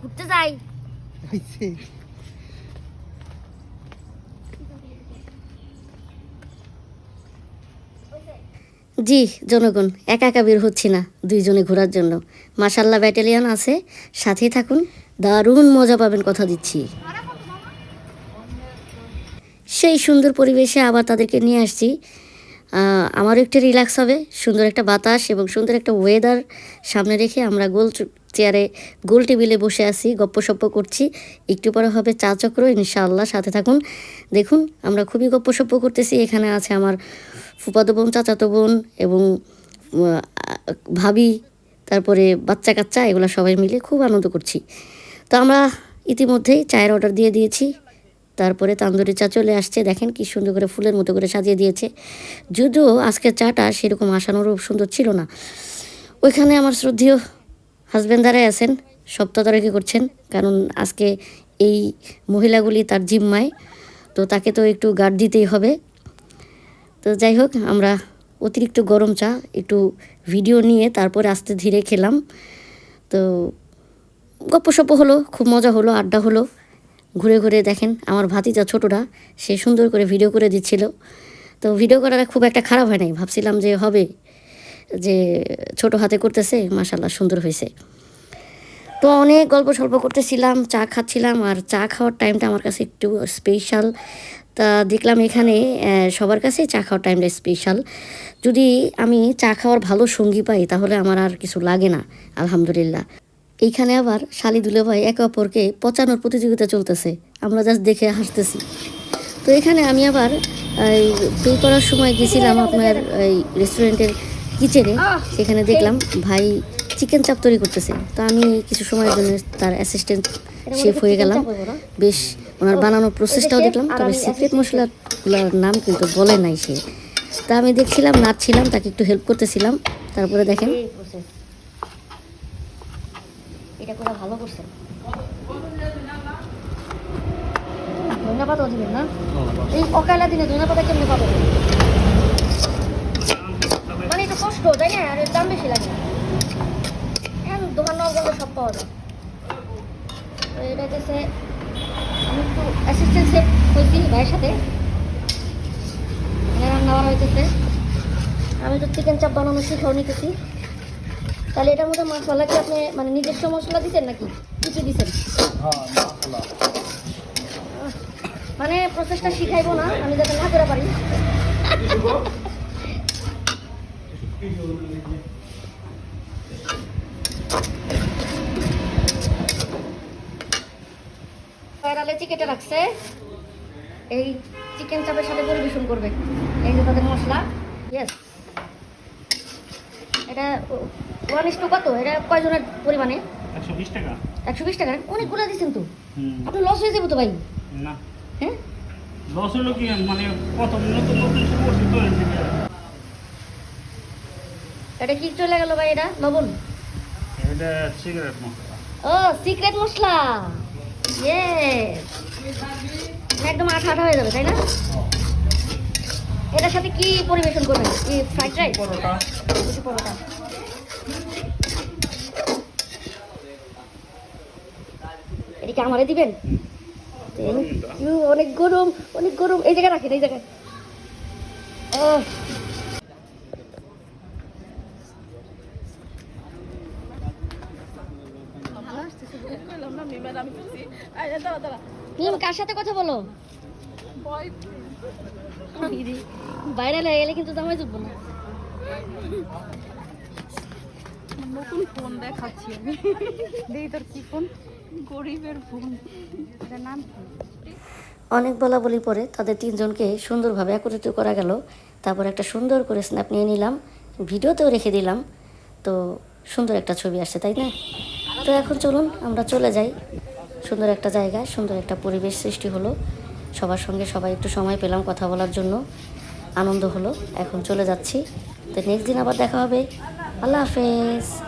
ঘুরতে যাই। জি জনগণ একা একা বের হচ্ছি না দুইজনে ঘোরার জন্য। মাসাল্লাহ ব্যাটালিয়ন আছে সাথেই থাকুন। দারুণ মজা পাবেন কথা দিচ্ছি। সেই সুন্দর পরিবেশে আবার তাদেরকে নিয়ে আসছি। আমারও একটু রিল্যাক্স হবে। সুন্দর একটা বাতাস এবং সুন্দর একটা ওয়েদার সামনে রেখে আমরা গোল চেয়ারে গোল টেবিলে বসে আছি গপ্পসপ্প করছি। একটু পরে হবে চা চক্র, ইনশাআল্লাহ। সাথে থাকুন। দেখুন, আমরা খুবই গপ্পসপ্প করতেছি। এখানে আছে আমার ফুপাতো বোন, চাচাতো বোন এবং ভাবি, তারপরে বাচ্চা কাচ্চা, এগুলো সবাই মিলে খুব আনন্দ করছি। তো আমরা ইতিমধ্যেই চায়ের অর্ডার দিয়ে দিয়েছি। তারপরে তান্দুরি চা চলে আসছে। দেখেন কি সুন্দর করে ফুলের মতো করে সাজিয়ে দিয়েছে। যদিও আজকের চাটা সেরকম আশানুরূপ সুন্দর ছিল না। ওইখানে আমার শ্রদ্ধেয় হাজব্যান্ড দাঁড়ায় আছেন সব তদারকি করছেন। কারণ আজকে এই মহিলাগুলি তার জিম্মায়, তো তাকে তো একটু গার্ড দিতেই হবে। তো যাই হোক, আমরা অতিরিক্ত গরম চা, একটু ভিডিও নিয়ে তারপরে আস্তে ধীরে খেলাম। তো গপ্প গপ্পসপ্প হলো, খুব মজা হলো, আড্ডা হলো। ঘুরে ঘুরে দেখেন, আমার ভাতিজা ছোটরা সে সুন্দর করে ভিডিও করে দিচ্ছিল। তো ভিডিও করাটা খুব একটা খারাপ হয় নাই, ভাবছিলাম যে হবে, যে ছোট হাতে করতেছে মাসাল্লাহ সুন্দর হয়েছে। তো অনেক গল্প সল্প করতেছিলাম, চা খাচ্ছিলাম, আর চা খাওয়ার টাইমটা আমার কাছে একটু স্পেশাল তা দেখলাম এখানে সবার কাছেই চা খাওয়ার টাইমটা স্পেশাল যদি আমি চা খাওয়ার ভালো সঙ্গী পাই, তাহলে আমার আর কিছু লাগে না, আলহামদুলিল্লাহ। এইখানে আবার শালি দুলে ভাই একে অপরকে পচানোর প্রতিযোগিতা চলতেছে। আমরা জাস্ট দেখে হাসতেছি। তো এখানে আমি আবার, এই পে করার সময় গেছিলাম আপনার, এই রেস্টুরেন্টের কিচেনে সেখানে দেখলাম ভাই চিকেন চাপ তৈরি করতেছে। তো আমি কিছু সময়ের জন্য তার অ্যাসিস্ট্যান্ট শেফ হয়ে গেলাম। বেশ, ওনার বানানোর প্রসেসটাও দেখলাম। তবে সিক্রেট মশলাগুলোর নাম কিন্তু বলে নাই সে। তা আমি দেখছিলাম, নাচছিলাম, তাকে একটু হেল্প করতেছিলাম। তারপরে দেখেন এটা করে ভালো করছেন ধনিয়া পাতাও দিবেন না এই অকালা দিনে ধনিয়া পাতা কেমনে পাবেন মানে এটা কষ্ট তাই না? আর দাম বেশি লাগে। এখন দোকান নগর সব পাওয়া যায়। তো এটা গেছে আমি একটু অ্যাসিস্ট্যান্ট হয়েছি ভাইয়ের সাথে। রান্না বান্না হইতেছে। আমি তো চিকেন চাপ বানানো শিখাও নিতেছি। তাহলে এটার মধ্যে মশলা কি আপনি মানে নিজস্ব মশলা দিচ্ছেন নাকি? কিছু দিচ্ছেন মানে প্রসেসটা শিখাইবো না আমি যাতে না করে পারি। চিকেনটা রাখছে। এই চিকেন চাপের সাথে পরিবেশন করবে। এই যে তাদের মশলা। ইয়েস এটা ওয়ান ইস টু কত? এটা কয়জনের পরিমাণে? একশো বিশ টাকা। একশো বিশ টাকা? অনেকগুলো দিচ্ছেন তো? হুম। আপনি লস হয়ে যাব তো ভাই? না। হ্যাঁ? লস হলো কি মানে প্রথম নতুন নতুন শুরু করছি তো এটা কি চলে গেল ভাই এটা? লবণ? এটা সিগারেট মশলা। ও সিক্রেট মশলা। ইয়ে একদম আঠা আঠা হয়ে যাবে তাই না? এটার সাথে কি পরিবেশন করবেন? কি ফ্রাইড রাইস পরোটা। পরোটা। এটা কি আমারে দিবেন? অনেক গরম অনেক গরম। এই জায়গায় রাখেন এই জায়গায়। ও কার সাথে কথা বলো? বাইরে হয়ে গেলে কিন্তু জামাই না। নতুন ফোন দেখাচ্ছি আমি। দেই তোর কি ফোন? অনেক বলা বলি পরে তাদের তিনজনকে সুন্দরভাবে একত্রিত করা গেল। তারপর একটা সুন্দর করে স্ন্যাপ নিয়ে নিলাম। ভিডিওতেও রেখে দিলাম। তো সুন্দর একটা ছবি আসছে, তাই না? তো এখন চলুন, আমরা চলে যাই। সুন্দর একটা জায়গায় সুন্দর একটা পরিবেশ সৃষ্টি হলো। সবার সঙ্গে সবাই একটু সময় পেলাম কথা বলার জন্য। আনন্দ হলো। এখন চলে যাচ্ছি। তো নেক্সট দিন আবার দেখা হবে। আল্লাহ হাফেজ।